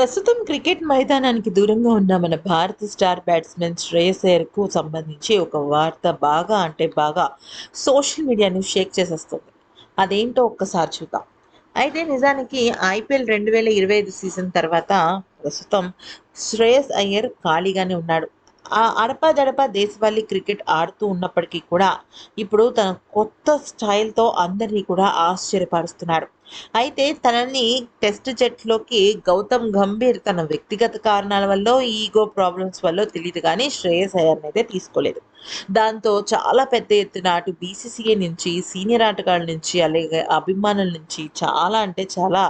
ప్రస్తుతం క్రికెట్ మైదానానికి దూరంగా ఉన్న మన భారత స్టార్ బ్యాట్స్మెన్ శ్రేయస్ అయ్యర్కు సంబంధించి ఒక వార్త బాగా అంటే బాగా సోషల్ మీడియాని షేక్ చేసేస్తుంది. అదేంటో ఒక్కసారి చూద్దాం. అయితే నిజానికి ఐపీఎల్ రెండు వేల ఇరవై ఐదు సీజన్ తర్వాత ప్రస్తుతం శ్రేయస్ అయ్యర్ ఖాళీగానే ఉన్నాడు. ఆ అడపాదడపా దేశవాళీ క్రికెట్ ఆడుతూ ఉన్నప్పటికీ కూడా ఇప్పుడు తన కొత్త స్టైల్తో అందరినీ కూడా ఆశ్చర్యపరుస్తున్నాడు అయితే తనని టెస్ట్ జట్లోకి గౌతమ్ గంభీర్ తన వ్యక్తిగత కారణాల వల్ల ఈగో ప్రాబ్లమ్స్ వల్ల తెలియదు కానీ శ్రేయస్ అయ్యర్ని అయితే తీసుకోలేదు. దాంతో చాలా పెద్ద ఎత్తున అటు బీసీసీఏ నుంచి సీనియర్ ఆటగాళ్ళ నుంచి అలాగే అభిమానుల నుంచి చాలా అంటే చాలా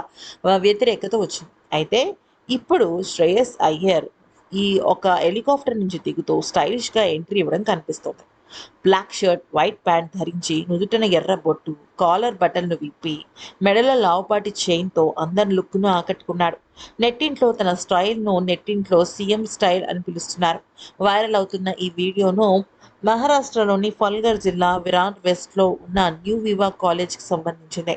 వ్యతిరేకత వచ్చింది. అయితే ఇప్పుడు శ్రేయస్ అయ్యర్ ఈ ఒక హెలికాప్టర్ నుంచి దిగుతూ స్టైలిష్గా ఎంట్రీ ఇవ్వడం కనిపిస్తుంది. బ్లాక్ షర్ట్ వైట్ ప్యాంట్ ధరించి నుదుటన ఎర్ర బొట్టు కాలర్ బటన్లు విప్పి మెడల లావుపాటి చైన్తో అందరి లుక్ను ఆకట్టుకున్నాడు. నెట్టింట్లో తన స్టైల్ను నెట్టింట్లో సీఎం స్టైల్ అని పిలుస్తున్నారు. వైరల్ అవుతున్న ఈ వీడియోను మహారాష్ట్రలోని ఫల్గర్ జిల్లా విరాట్ వెస్ట్లో ఉన్న న్యూ వివా కాలేజ్కి సంబంధించింది.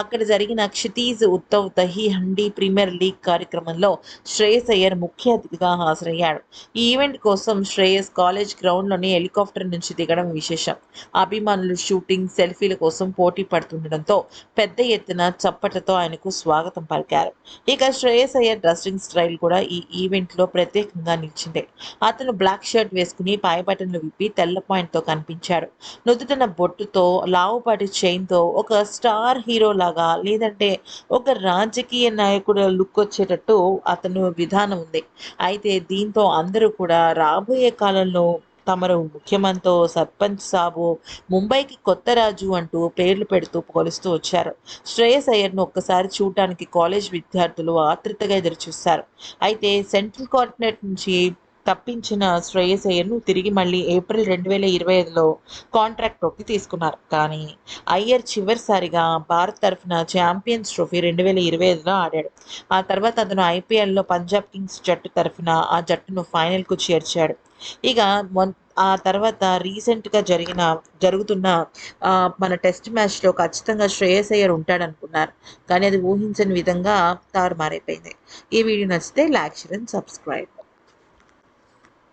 అక్కడ జరిగిన క్షితీజ్ ఉత్తవ్ దహీ హండీ ప్రీమియర్ లీగ్ కార్యక్రమంలో శ్రేయస్ అయ్యర్ ముఖ్య అతిథిగా హాజరయ్యాడు. ఈ ఈవెంట్ కోసం శ్రేయస్ కాలేజ్ గ్రౌండ్లోని హెలికాప్టర్ నుంచి దిగడం విశేషం. అభిమానులు షూటింగ్ సెల్ఫీల కోసం పోటీ పడుతుండడంతో పెద్ద ఎత్తున చప్పట్లతో ఆయనకు స్వాగతం పలికారు. ఇక శ్రేయస్ అయ్యర్ డ్రెస్సింగ్ స్టైల్ కూడా ఈ ఈవెంట్లో ప్రత్యేకంగా నిలిచిండే అతను బ్లాక్ షర్ట్ వేసుకుని పై బటన్లు విప్పి తెల్ల పాయింట్తో కనిపించాడు. నుదుటన బొట్టుతో లావుపాటి చైన్తో ఒక స్టార్ హీరో లాగా లేదంటే ఒక రాజకీయ నాయకుడు లుక్ వచ్చేటట్టు అతను విధానం ఉంది. అయితే దీంతో అందరూ కూడా రాబోయే కాలంలో తమరు ముఖ్యమంతో సర్పంచ్ సాబు ముంబైకి కొత్త రాజు అంటూ పేర్లు పెడుతూ పోలుస్తూ వచ్చారు. శ్రేయస్ అయ్యర్ను ఒక్కసారి చూడటానికి కాలేజ్ విద్యార్థులు ఆతృతగా ఎదురుచూస్తారు అయితే సెంట్రల్ కోఆర్డినేట్ నుంచి తప్పించిన శ్రేయస్ తిరిగి మళ్ళీ ఏప్రిల్ రెండు వేల ఇరవై ఐదులో కాంట్రాక్ట్లోకి తీసుకున్నారు. కానీ అయ్యర్ చివరిసారిగా భారత్ తరఫున ఛాంపియన్స్ ట్రోఫీ రెండు వేల ఇరవై ఐదులో ఆడాడు. ఆ తర్వాత అతను ఐపీఎల్లో పంజాబ్ కింగ్స్ జట్టు తరఫున ఆ జట్టును ఫైనల్కు చేర్చాడు. ఇక మొన్ ఆ తర్వాత రీసెంట్గా జరిగిన జరుగుతున్న మన టెస్ట్ మ్యాచ్లో ఖచ్చితంగా శ్రేయస్ అయ్యర్ ఉంటాడనుకున్నారు. కానీ అది ఊహించని విధంగా తారుమారైపోయింది. ఈ వీడియో నచ్చితే లైక్ షేర్ అండ్ సబ్స్క్రైబ్.